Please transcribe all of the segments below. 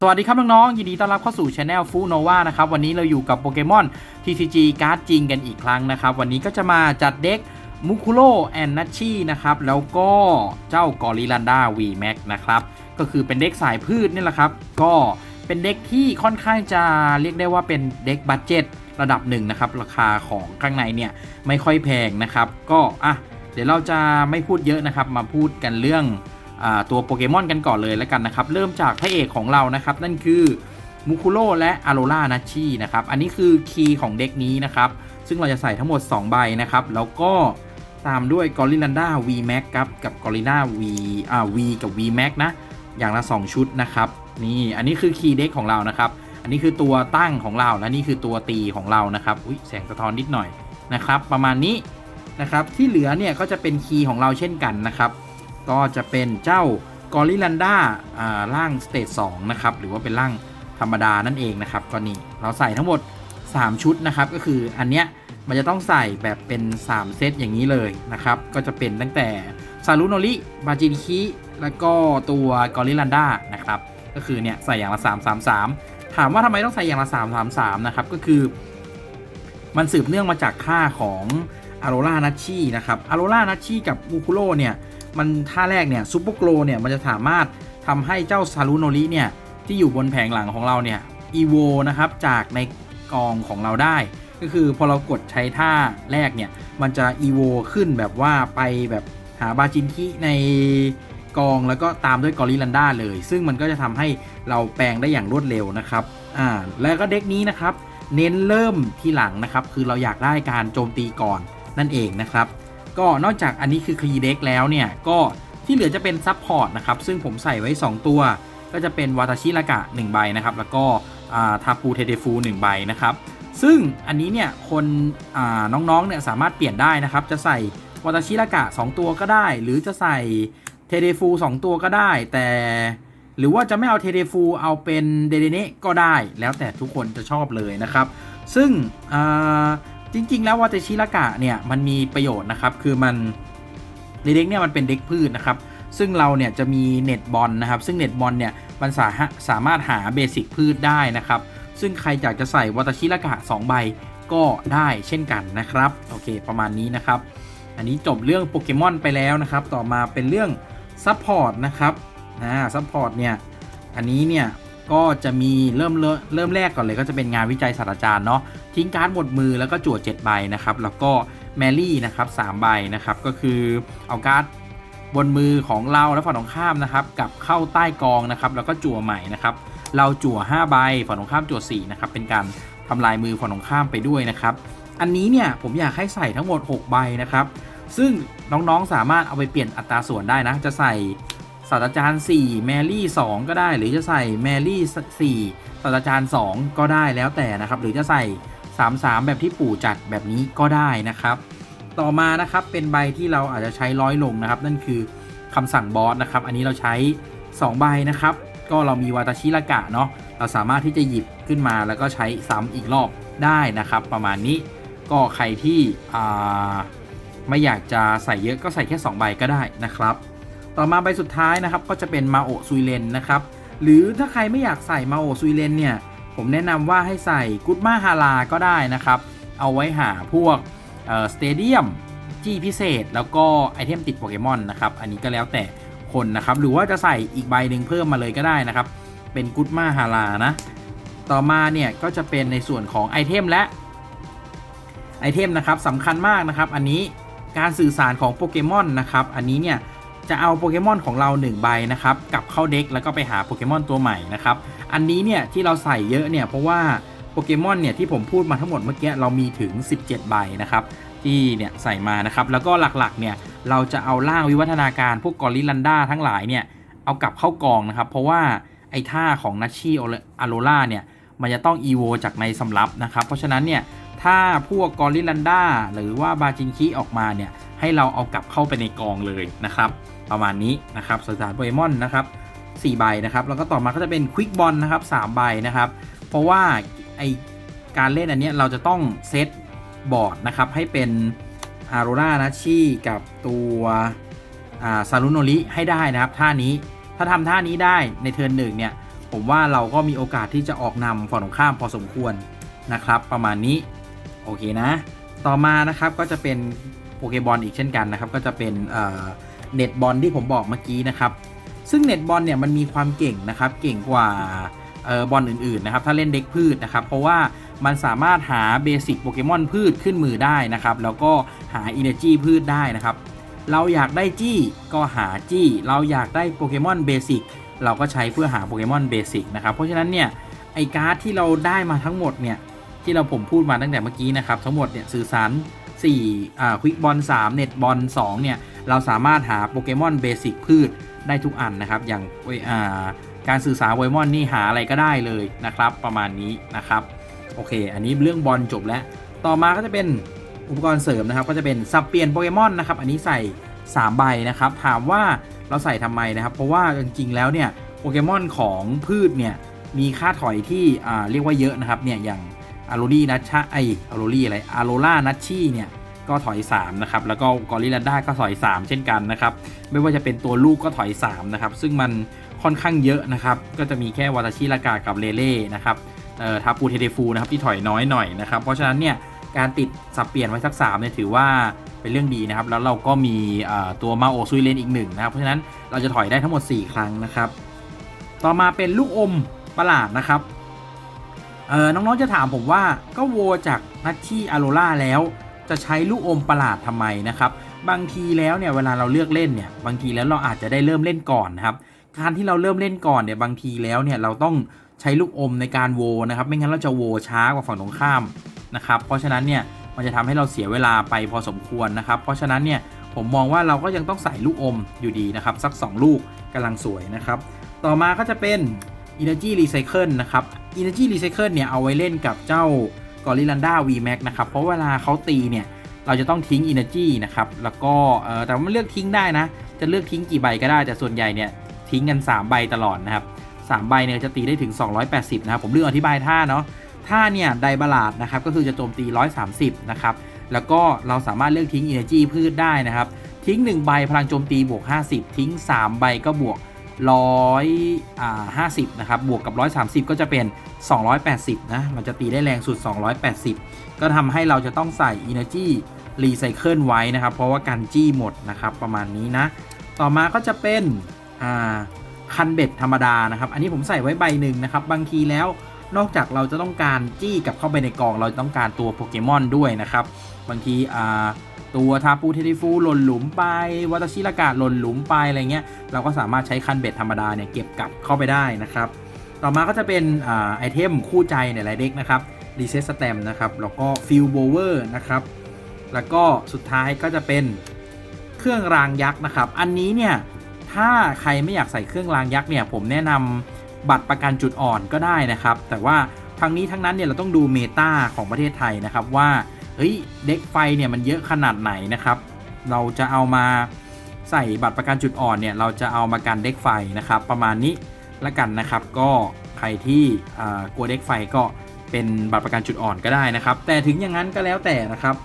สวัสดีครับน้องๆ ยินดีต้อนรับเข้าสู่ช anel ฟูโนวานะครับ วันนี้เราอยู่กับโปเกมอน TCG การ์ดจริงกันอีกครั้งนะครับ วันนี้ก็จะมาจัดเด็กมุคุโรแอนนัชชีนะครับ แล้วก็เจ้ากอริลันดา V Max นะครับ ก็คือเป็นเด็กสายพืชนี่แหละครับ ก็เป็นเด็กที่ค่อนข้างจะเรียกได้ว่าเป็นเด็กบัตเจ็ตระดับหนึ่งนะครับ ราคาของข้างในเนี่ยไม่ค่อยแพงนะครับ ก็อะเดี๋ยวเราจะไม่พูดเยอะนะครับ มาพูดกันเรื่อง ตัวโปเกมอนกันก่อนเลยแล้วกันนะครับ เริ่มจากพระเอกของเรานะครับ นั่นคือมูคุโร่และอโรล่านัชชีนะครับ อันนี้คือคีย์ของเด็กนี้นะครับ ซึ่งเราจะใส่ทั้งหมด 2 ใบนะครับ แล้วก็ตามด้วยกอริลันดา V Max ครับกับกอริล่า V อ่า V กับ V Max นะ อย่างละ 2 ชุดนะครับ นี่อันนี้คือคีย์เด็กของเรานะครับ อันนี้คือตัวตั้งของเราและนี่คือตัวตีของเรานะครับอุ้ยแสงสะท้อนนิดหน่อยนะครับ ประมาณนี้นะครับที่เหลือเนี่ยก็จะเป็นคีย์ของเราเช่นกันนะครับ ก็จะเป็นเจ้ากอริลันดาอ่าร่างสเตจ2นะครับ หรือว่าเป็นร่างธรรมดานั่นเองนะครับก็นี่เราใส่ทั้งหมด 3 ชุดนะครับ ก็คืออันเนี้ยมันจะต้องใส่แบบเป็น 3 เซตอย่างนี้เลยนะครับ ก็จะเป็นตั้งแต่ซารุโนริบาจิริคิแล้วก็ตัวกอริลันด้านะครับ ก็คือเนี่ยใส่อย่างละ 3 3 3 ถามว่าทำไมต้องใส่อย่างละ 3 3 3 นะครับ ก็คือ มันสืบเนื่องมาจากค่าของ อโรล่านัชชีนะครับอโรล่านัชชีกับมูคุโรเนี่ยมันท่าแรกเนี่ยซูเปอร์โกลเนี่ยมันจะสามารถทำให้เจ้าซารุโนริเนี่ยที่อยู่บนแผงหลังของเราเนี่ยอีโวนะครับจากในกองของเราได้ ก็คือพอเรากดใช้ท่าแรกเนี่ยมันจะอีโวขึ้นแบบว่าไปแบบหาบาจินที่ในกองแล้วก็ตามด้วยกอริลันดาเลย ซึ่งมันก็จะทำให้เราแปลงได้อย่างรวดเร็วนะครับอ่าแล้วก็เด็กนี้นะครับเน้นเริ่มทีหลังนะครับ คือเราอยากได้การโจมตีก่อน นั่นเองนะครับ ก็นอกจากอันนี้คือคลีเด็กแล้วเนี่ย ก็ที่เหลือจะเป็นซับพอร์ตนะครับ ซึ่งผมใส่ไว้ 2 ตัว ก็จะเป็นวาตาชิรากะ1ใบนะครับ แล้วก็ทาปูเทเดฟู1ใบนะครับ ซึ่งอันนี้เนี่ยคนน้องๆเนี่ยสามารถเปลี่ยนได้นะครับ จะใส่วาตาชิรากะ 2 ตัวก็ได้ หรือจะใส่เทเดฟู2ตัวก็ได้ แต่หรือว่าจะไม่เอาเทเดฟูเอาเป็นเดเดเนก็ได้ แล้วแต่ทุกคนจะชอบเลยนะครับ ซึ่ง จริง ๆ แล้ววาเตชิรากะเนี่ยมันมีประโยชน์นะครับ คือมันในเด็กเนี่ยมันเป็นเด็กพืชนะครับ ซึ่งเราเนี่ยจะมีเน็ตบอลนะครับ ซึ่งเน็ตบอลเนี่ยมันสาสามารถหาเบสิกพืชได้นะครับ ซึ่งใครอยากจะใส่วาตาชิรากะ2ใบก็ได้เช่นกันนะครับ โอเค ประมาณนี้นะครับ อันนี้จบเรื่องโปเกมอนไปแล้วนะครับ ต่อมาเป็นเรื่องซัพพอร์ตนะครับ อ่า ซัพพอร์ตเนี่ย อันนี้เนี่ย ก็จะมีเริ่มเริ่มเริ่มแรกก่อนเลย ก็จะเป็นงานวิจัยศาสตราจารย์เนาะทิ้งการ์ดหมดมือแล้วก็จั่ว7ใบนะครับแล้วก็แมรี่นะครับ3ใบนะครับก็คือเอาการ์ดบนมือของเราและฝั่งตรงข้ามนะครับกับเข้าใต้กองนะครับแล้วก็จั่วใหม่นะครับเราจั่ว5ใบฝั่งตรงข้ามจั่ว4นะครับเป็นการทำลายมือฝั่งตรงข้ามไปด้วยนะครับอันนี้เนี่ยผมอยากให้ใส่ทั้งหมด 6 ใบนะครับซึ่งน้องๆสามารถเอาไปเปลี่ยนอัตราส่วนได้นะจะใส่ ศาสตราจารย์ 4 แมรี่ 2 ก็ได้ หรือจะใส่แมรี่ 4 ศาสตราจารย์ 2 ก็ได้แล้วแต่นะครับ หรือจะใส่ 33 แบบที่ปู่จัดแบบนี้ก็ได้นะครับ ต่อมานะครับเป็นใบที่เราอาจจะใช้ร้อยลงนะครับ นั่นคือคำสั่งบอสนะครับ อันนี้เราใช้ 2 ใบนะครับ ก็เรามีวาตาชิรากะเนาะเราสามารถที่จะหยิบขึ้นมาแล้วก็ใช้ซ้ำอีกรอบได้นะครับ ประมาณนี้ก็ใครที่ไม่อยากจะใส่เยอะก็ใส่แค่ 2 ใบก็ได้นะครับ ต่อมาใบสุดท้ายนะครับก็จะเป็นมาโอซุยเลนนะครับหรือถ้าใครไม่อยากใส่มาโอซุยเลนเนี่ยผมแนะนำว่าให้ใส่กุดมาฮาราก็ได้นะครับ เอาไว้หาพวกสเตเดียมจี้พิเศษ แล้วก็ไอเทมติดโปเกมอนนะครับ อันนี้ก็แล้วแต่คนนะครับ หรือว่าจะใส่อีกใบหนึ่งเพิ่มมาเลยก็ได้นะครับ เป็นกุดมาฮารานะ ต่อมาเนี่ยก็จะเป็นในส่วนของไอเทมและไอเทมนะครับสำคัญมากนะครับ อันนี้การสื่อสารของโปเกมอนนะครับ อันนี้เนี่ย จะเอาโปเกมอนของเรา1ใบนะครับกลับเข้าเด็กแล้วก็ไปหาโปเกมอนตัวใหม่นะครับอันนี้เนี่ยที่เราใส่เยอะเนี่ยเพราะว่าโปเกมอนเนี่ยที่ผมพูดมาทั้งหมดเมื่อกี้เรามีถึง 17 ใบนะครับที่เนี่ยใส่มานะครับแล้วก็หลักๆเนี่ยเราจะเอาร่างวิวัฒนาการพวกกอริลันดาทั้งหลายเนี่ยเอากลับเข้ากองนะครับ เพราะว่าไอ้ท่าของนัชชีอโรล่าเนี่ยมันจะต้องอีโวจากในสำรับนะครับ เพราะฉะนั้นเนี่ยถ้าพวกกอริลันดาหรือว่าบาจินคิออกมาเนี่ยให้เราเอากลับเข้าไปในกองเลยนะครับ ประมาณนี้นะครับสถานโปเกมอนนะครับ4ใบนะครับแล้วก็ต่อมาก็จะเป็นควิกบอลนะครับ3ใบนะครับเพราะว่าไอการเล่นอันนี้เราจะต้องเซตบอร์ดนะครับให้เป็นอาโรรานัชชีกับตัวซารุโนริให้ได้นะครับท่านี้ถ้าทำท่านี้ได้ในเทิร์นหนึ่งเนี่ยผมว่าเราก็มีโอกาสที่จะออกนำฝั่งตรงข้ามพอสมควรนะครับ ประมาณนี้โอเคนะ ต่อมานะครับก็จะเป็นโปเกบอลอีกเช่นกันนะครับ ก็จะเป็น เน็ตบอลที่ผมบอกเมื่อกี้นะครับ ซึ่งเน็ตบอลเนี่ยมันมีความเก่งนะครับ เก่งกว่าออบอลอื่นๆนะครับ ถ้าเล่นเด็กพืชนะครับ เพราะว่ามันสามารถหาเบสิกโปเกมอนพืชขึ้นมือได้นะครับ แล้วก็หาอินเนจีพืชได้นะครับ เราอยากได้จี้ก็หาจี้ เราอยากได้โปเกมอนเบสิกเราก็ใช้เพื่อหาโปเกมอนเบสิกนะครับ เพราะฉะนั้นเนี่ยไอการ์ดที่เราได้มาทั้งหมดเนี่ยที่เราผมพูดมาตั้งแต่เมื่อกี้นะครับ ทั้งหมดเนี่ยสื่อสาร4อ่าควิกบอล3เน็ตบอล2เนี่ย เราสามารถหาโปเกมอนเบสิกพืชได้ทุกอันนะครับ อย่างาการสื่อสารโปเกมอนนี่หาอะไรก็ได้เลยนะครับ ประมาณนี้นะครับ โอเค อันนี้เรื่องบอลจบแล้ว ต่อมาก็จะเป็นอุปกรณ์เสริมนะครับ ก็จะเป็นสับเปลี่ยนโปเกมอนนะครับ อันนี้ใส่3ใบนะครับ ถามว่าเราใส่ทำไมนะครับ เพราะว่าจริงๆแล้วเนี่ยโปเกมอนของพืชเนี่ยมีค่าถอยที่เรียกว่าเยอะนะครับเนี่ยอย่างอารูรี่นัชชาไออารูรี่อะไรอาโรล่านัชชี่เนี่ย ก็ถอย3นะครับแล้วก็กอริลลาด้าก็ถอย 3 เช่นกันนะครับไม่ว่าจะเป็นตัวลูกก็ถอย3นะครับซึ่งมันค่อนข้างเยอะนะครับก็จะมีแค่วาตาชิลากากับเลเล่นะครับเอ่อทาปูเทเดฟูนะครับที่ถอยน้อยหน่อยนะครับเพราะฉะนั้นเนี่ยการติดสับเปลี่ยนไว้สัก3เนี่ยถือว่าเป็นเรื่องดีนะครับแล้วเราก็มีตัวมาโอซุยเลนอีกหนึ่งนะครับเพราะฉะนั้นเราจะถอยได้ทั้งหมด 4 ครั้งนะครับต่อมาเป็นลูกอมประหลาดนะครับเอ่อน้องๆจะถามผมว่าก็โวจากนัทที่อโรล่าแล้ว จะใช้ลูกอมประหลาดทำไมนะครับ บางทีแล้วเนี่ยเวลาเราเลือกเล่นเนี่ยบางทีแล้วเราอาจจะได้เริ่มเล่นก่อนนะครับการที่เราเริ่มเล่นก่อนเนี่ยบางทีแล้วเนี่ยเราต้องใช้ลูกอมในการโวนะครับไม่งั้นเราจะโวช้ากว่าฝั่งตรงข้ามนะครับเพราะฉะนั้นเนี่ยมันจะทำให้เราเสียเวลาไปพอสมควรนะครับ เพราะฉะนั้นเนี่ยผมมองว่าเราก็ยังต้องใส่ลูกอมอยู่ดีนะครับ สัก 2 ลูกกำลังสวยนะครับ ต่อมาก็จะเป็น Energy Recycle นะครับ Energy Recycle เนี่ยเอาไว้เล่นกับเจ้า g o r i l l a n d a VMAX นะครับ เพราะเวลาเขาตีเนี่ย เราจะต้องทิ้ง Energy นะครับ แล้วก็แต่ว่ามันเลือกทิ้งได้นะ จะเลือกทิ้งกี่ใบก็ได้แต่ส่วนใหญ่เนี่ยทิ้งกัน 3 ใบตลอดนะครับ3ใบเนี่ยจะตีได้ถึง 280 นะครับ ผมเลือกอธิบายท่าเนาะท่าเนี่ยไดบาลาดนะครับก็คือจะโจมตี 130 นะครับ แล้วก็เราสามารถเลือกทิ้ง Energy พืชได้นะครับ ทิ้ง 1 ใบพลังโจมตีบวก 50 ทิ้ง 3 ใบก็บวก 150 นะครับ บวกกับ 130 ก็จะเป็น 280 นะมันจะตีได้แรงสุด 280 ก็ทำให้เราจะต้องใส่ Energy Recycle ไว้นะครับ เพราะว่ากันจี้หมดนะครับ ประมาณนี้นะ ต่อมาก็จะเป็นคันเบ็ดธรรมดานะครับ อันนี้ผมใส่ไว้ใบหนึ่งนะครับ บางทีแล้วนอกจากเราจะต้องการจี้กับเข้าไปในกล่อง เราต้องการตัวโปเกมอนด้วยนะครับ บางทีอ่า ตัวทาปูเทติฟูหล่นหลุมไปวัตชิรากาศหล่นหลุมไปอะไรเงี้ยเราก็สามารถใช้คันเบ็ดธรรมดาเนี่ยเก็บกลับเข้าไปได้นะครับ ต่อมาก็จะเป็นอไอเทมคู่ใจในหลายเด็กนะครับรีเซ็ตสแตมนะครับแล้วก็ฟิลโบเวอร์นะครับแล้วก็สุดท้ายก็จะเป็นเครื่องรางยักษ์นะครับ อันนี้เนี่ยถ้าใครไม่อยากใส่เครื่องรางยักษ์เนี่ยผมแนะนำบัตรประกันจุดอ่อนก็ได้นะครับ แต่ว่าทั้งนี้ทั้งนั้นเนี่ยเราต้องดูเมตาของประเทศไทยนะครับว่า เฮ้ยเด็กไฟเนี่ยมันเยอะขนาดไหนนะครับ เราจะเอามาใส่บัตรประกันจุดอ่อนเนี่ยเราจะเอามากันเด็กไฟนะครับ ประมาณนี้ละกันนะครับ ก็ใครที่กลัวเด็กไฟก็เป็นบัตรประกันจุดอ่อนก็ได้นะครับ แต่ถึงอย่างนั้นก็แล้วแต่นะครับ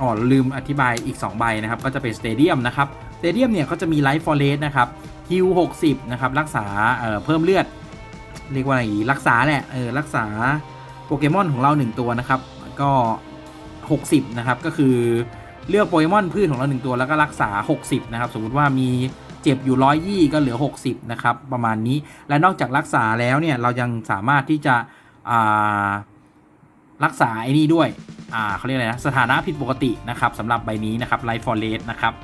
อ๋อลืมอธิบายอีก 2 ใบนะครับ ก็จะเป็นสเตเดียมนะครับสเตเดียมเนี่ยเขาจะมีไลฟ์ฟอร์เรสนะครับฮิว60 นะครับ รักษาเเพิ่มเลือด เรียกว่าอะไรรักษาแหละเออรักษาโปเกมอนของเรา 1 ตัวนะครับ ก็ 60 นะครับ ก็คือเลือกโปเกมอนพืชของเรา 1 ตัวแล้วก็รักษา 60 นะครับ สมมติว่ามีเจ็บอยู่ร้อยยี่ก็เหลือ 60 นะครับ ประมาณนี้ และนอกจากรักษาแล้วเนี่ย เรายังสามารถที่จะรักษาไอ้นี่ด้วยเขาเรียกอะไรนะ สถานะผิดปกตินะครับสำหรับใบนี้นะครับไลฟ์ฟอร์เรสนะครับ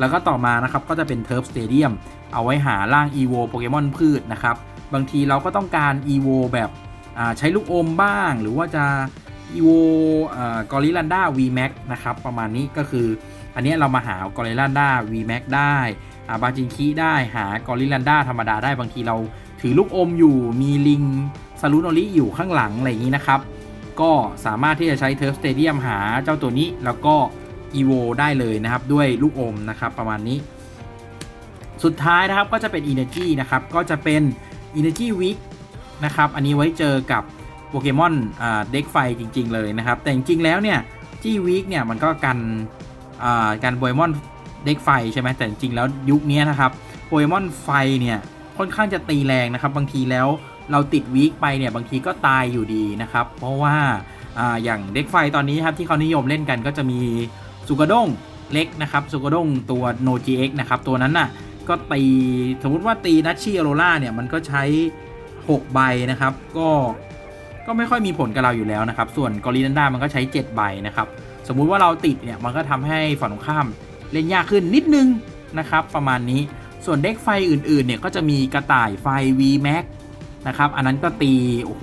แล้วก็ต่อมานะครับก็จะเป็นเทิร์ฟสเตเดียมเอาไว้หาร่าง EVO โปเกมอนพืชนะครับ บางทีเราก็ต้องการ EVO แบบใช้ลูกอมบ้าง หรือว่าจะ EVO กอริลันด้า VMAX นะครับ ประมาณนี้ก็คือ อันนี้เรามาหากอริลันด้า VMAX ได้บาจินคีได้หากอริลันด้าธรรมดาได้บางทีเราถือลูกอมอยู่มีลิงซาลูโนริอยู่ข้างหลัง อะไรอย่างนี้นะครับ ก็สามารถที่จะใช้เทิร์ฟสเตเดียมหาเจ้าตัวนี้แล้วก็ EVO ได้เลยนะครับ ด้วยลูกอมนะครับประมาณนี้ สุดท้ายนะครับก็จะเป็น Energy นะครับ ก็จะเป็น Energy Week นะครับ อันนี้ไว้เจอกับ โปเกมอนเด็กไฟจริง ๆ เลยนะครับ แต่จริง ๆ แล้วเนี่ยที่วีคเนี่ยมันก็กันการโปเกมอนเด็กไฟใช่ไหมแต่จริง ๆ แล้วยุคนี้นะครับโปเกมอนไฟเนี่ยค่อนข้างจะตีแรงนะครับบางทีแล้วเราติดวีคไปเนี่ยบางทีก็ตายอยู่ดีนะครับ เพราะว่าอาอย่างเด็กไฟตอนนี้ครับที่เขานิยมเล่นกันก็จะมีสุกด้งเล็กนะครับสุกด้งตัว No GX นะครับตัวนั้นน่ะก็ตีสมมติว่าตีนัชชีอโรล่าเนี่ยมันก็ใช้ 6 ใบนะครับ ก็ ก็ไม่ค่อยมีผลกับเราอยู่แล้วนะครับ ส่วนกอริลันดามันก็ใช้ 7 ใบนะครับ สมมุติว่าเราติดเนี่ย มันก็ทำให้ฝั่งตรงข้ามเล่นยากขึ้นนิดนึงนะครับ ประมาณนี้ ส่วนเด็กไฟอื่นๆ เนี่ย ก็จะมีกระต่ายไฟ V Max นะครับ อันนั้นก็ตี โอ้โห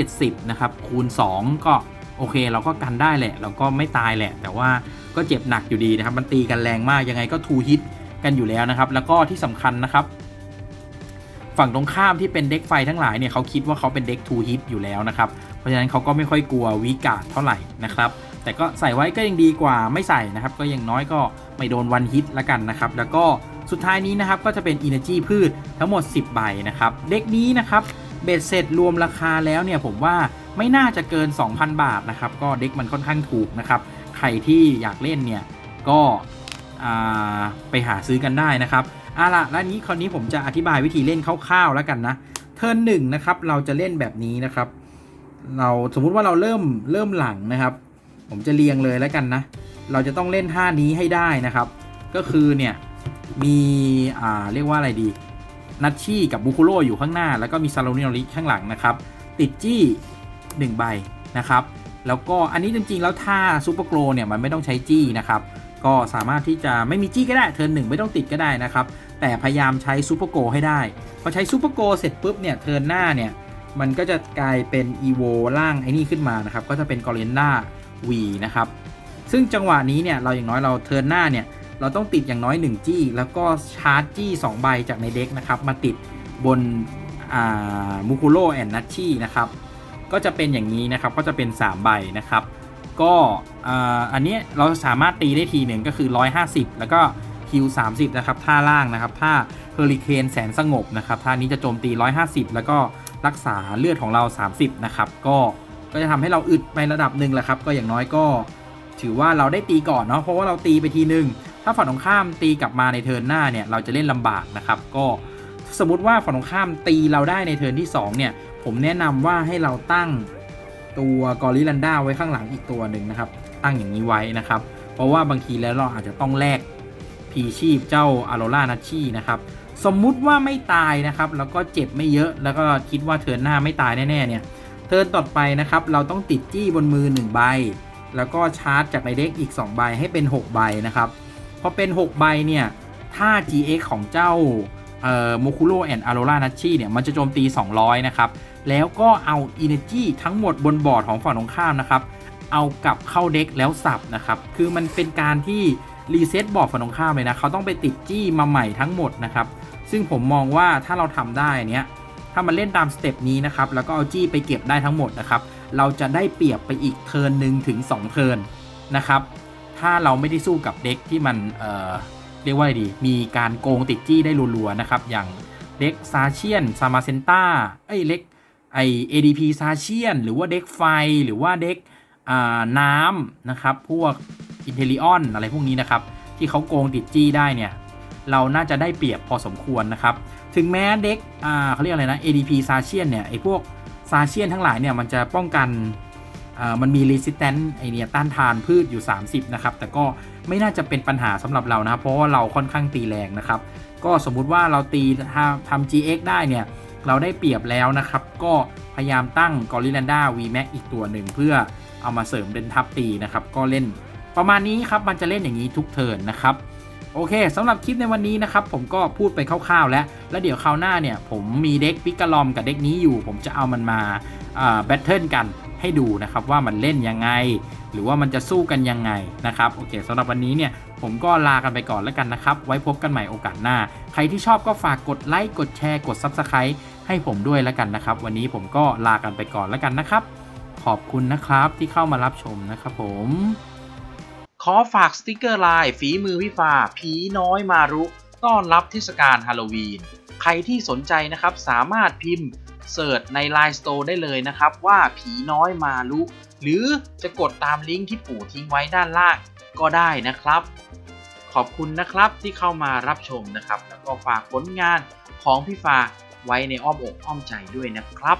170นะครับ คูณ 2 ก็โอเค เราก็กันได้แหละ เราก็ไม่ตายแหละ แต่ว่าก็เจ็บหนักอยู่ดีนะครับ มันตีกันแรงมาก ยังไงก็ทูฮิตกันอยู่แล้วนะครับ แล้วก็ที่สำคัญนะครับ ฝั่งตรงข้ามที่เป็นเด็กไฟทั้งหลายเนี่ยเขาคิดว่าเขาเป็นเด็กทูฮิตอยู่แล้วนะครับ เพราะฉะนั้นเขาก็ไม่ค่อยกลัววิกาดเท่าไหร่นะครับ แต่ก็ใส่ไว้ก็ยังดีกว่าไม่ใส่นะครับ ก็ยังน้อยก็ไม่โดนวันฮิตละกันนะครับ แล้วก็สุดท้ายนี้นะครับก็จะเป็น Energy พืชทั้งหมด 10 ใบนะครับ เด็กนี้นะครับเบ็ดเสร็จรวมราคาแล้วเนี่ยผมว่าไม่น่าจะเกิน 2,000 บาทนะครับ ก็เด็กมันค่อนข้างถูกนะครับ ใครที่อยากเล่นเนี่ยก็ไปหาซื้อกันได้นะครับ อาล่ะแล้วนี้คราวนี้ผมจะอธิบายวิธีเล่นคร่าวๆแล้วกันนะ เทิร์นหนึ่งนะครับ เราจะเล่นแบบนี้นะครับ เราสมมุติว่าเราเริ่มเริ่มหลังนะครับ ผมจะเรียงเลยแล้วกันนะ เราจะต้องเล่นท่านี้ให้ได้นะครับ ก็คือเนี่ยมีอ่าเรียกว่าอะไรดี นัชชี่กับบุคุโรอยู่ข้างหน้า แล้วก็มีซาโลนิโนริข้างหลังนะครับ ติดจี้1ใบนะครับ แล้วก็อันนี้จริงๆ แล้วท่าซูเปอร์โกลเนี่ยมันไม่ต้องใช้จี้นะครับ ก็สามารถที่จะไม่มีจี้ก็ได้เทิร์นหนึ่งไม่ต้องติดก็ได้นะครับ แต่พยายามใช้ซูเปอร์โกให้ได้ พอใช้ซูเปอร์โกเสร็จปุ๊บเนี่ยเทิร์นหน้าเนี่ยมันก็จะกลายเป็นอีโวล่างไอ้นี่ขึ้นมานะครับ ก็จะเป็นกอรินดาวีนะครับ ซึ่งจังหวะนี้เนี่ยเราอย่างน้อยเราเทิร์นหน้าเนี่ยเราต้องติดอย่างน้อย 1 จี้ แล้วก็ชาร์จจี้2ใบจากในเด็กนะครับ มาติดบนมูคุโรแอนนัชชี่นะครับ ก็จะเป็นอย่างนี้นะครับ ก็จะเป็น 3 ใบนะครับ ก็อันนี้เราสามารถตีได้ทีหนึ่งก็คือ 150 แล้วก็ คิว30 นะครับท่าล่างนะครับท่าเฮอริเคนแสนสงบนะครับท่านี้จะโจมตี 150 แล้วก็รักษาเลือดของเรา 30 นะครับก็ก็จะทำให้เราอึดไประดับหนึ่งแหละครับ ก็อย่างน้อยก็ ถือว่าเราได้ตีก่อนเนาะเพราะว่าเราตีไปทีหนึ่งถ้าฝั่งตรงข้ามตีกลับมาในเทิร์นหน้าเนี่ยเราจะเล่นลำบากนะครับก็สมมติว่าฝั่งตรงข้ามตีเราได้ในเทิร์นที่ 2 เนี่ย ผมแนะนำว่าให้เราตั้งตัวกอริลันดาไว้ข้างหลังอีกตัวหนึ่งนะครับ ตั้งอย่างนี้ไว้นะครับ เพราะว่าบางทีแล้วเราอาจจะต้องแลก พีชีพเจ้าอาโรล่านัชชี่นะครับสมมุติว่าไม่ตายนะครับ แล้วก็เจ็บไม่เยอะแล้วก็คิดว่าเทินหน้าไม่ตายแน่ๆเนี่ยเทินต่อไปนะครับ เราต้องติดจี้บนมือ 1 ใบ แล้วก็ชาร์จจากในเด็กอีก 2 ใบให้เป็น 6 ใบนะครับพอเป็น 6 ใบเนี่ยถ้า GX ของเจ้าเอ่อโมคุโรแอนอาร r รานัชชี่เนี่ยมันจะโจมตี 200 นะครับ แล้วก็เอา Energy ทั้งหมดบนบอร์ดของฝั่งตรงข้ามนะครับ เอากลับเข้าเด็กแล้วสับนะครับ คือมันเป็นการที่ รีเซ็ตบอร์ดฝั่งตรงข้ามเลยนะเขาต้องไปติดจี้มาใหม่ทั้งหมดนะครับ ซึ่งผมมองว่าถ้าเราทำได้เนี้ยถ้ามันเล่นตามสเต็ปนี้นะครับแล้วก็เอาจี้ไปเก็บได้ทั้งหมดนะครับเราจะได้เปรียบไปอีกเทิร์นหนึ่งถึง2เทิร์นนะครับถ้าเราไม่ได้สู้กับเด็กที่มันเอ่อเรียกว่าอะไรดี มีการโกงติดจี้ได้รัวๆนะครับอย่างเด็กซาเชียนซามาเซนต้าเอ้ยเล็กไอ ADP ซาเชียนหรือว่าเด็กไฟหรือว่าเด็ก น้ำนะครับ พวกอินเทลิออนอะไรพวกนี้นะครับ ที่เขาโกงติดจี้ได้เนี่ย เราน่าจะได้เปรียบพอสมควรนะครับ ถึงแม้เด็กเขาเรียกอะไรนะ ADP ซาเชียนเนี่ยไอพวกซาเชียนทั้งหลายเนี่ยมันจะป้องกันมันมี resistance ไอเนี่ยต้านทานพืชอยู่ 30 นะครับ แต่ก็ไม่น่าจะเป็นปัญหาสำหรับเรานะครับ เพราะว่าเราค่อนข้างตีแรงนะครับ ก็สมมุติว่าเราตีทำ GX ได้เนี่ย เราได้เปรียบแล้วนะครับ ก็พยายามตั้งกอริลันดา VMAX อีกตัวหนึ่งเพื่อ เอามาเสริมเป็นทับตีนะครับ ก็เล่นประมาณนี้ครับมันจะเล่นอย่างนี้ทุกเทิร์นนะครับโอเคสำหรับคลิปในวันนี้นะครับผมก็พูดไปคร่าวๆแล้ว แล้วเดี๋ยวคราวหน้าเนี่ยผมมีเด็กปิกาลอมกับเด็กนี้อยู่ ผมจะเอามันมาแบทเทิลกันให้ดูนะครับว่ามันเล่นยังไง หรือว่ามันจะสู้กันยังไงนะครับโอเคสำหรับวันนี้เนี่ยผมก็ลากันไปก่อนแล้วกันนะครับ ไว้พบกันใหม่โอกาสหน้า ใครที่ชอบก็ฝากกดไลค์กดแชร์กด Subscribe ให้ผมด้วยแล้วกันนะครับ วันนี้ผมก็ลากันไปก่อนแล้วกันนะครับ ขอบคุณนะครับที่เข้ามารับชมนะครับผม ขอฝากสติกเกอร์ลายฝีมือพี่ฟ้าผีน้อยมารุต้อนรับเทศกาลฮาโลวีน ใครที่สนใจนะครับสามารถพิมพ์เสิร์ชใน Line Store ได้เลยนะครับ ว่าผีน้อยมารุหรือจะกดตามลิงก์ที่ปู่ทิ้งไว้ด้านล่างก็ได้นะครับ ขอบคุณนะครับที่เข้ามารับชมนะครับ แล้วก็ฝากผลงานของพี่ฟ้าไว้ในอ้อมอกอ้อมใจด้วยนะครับ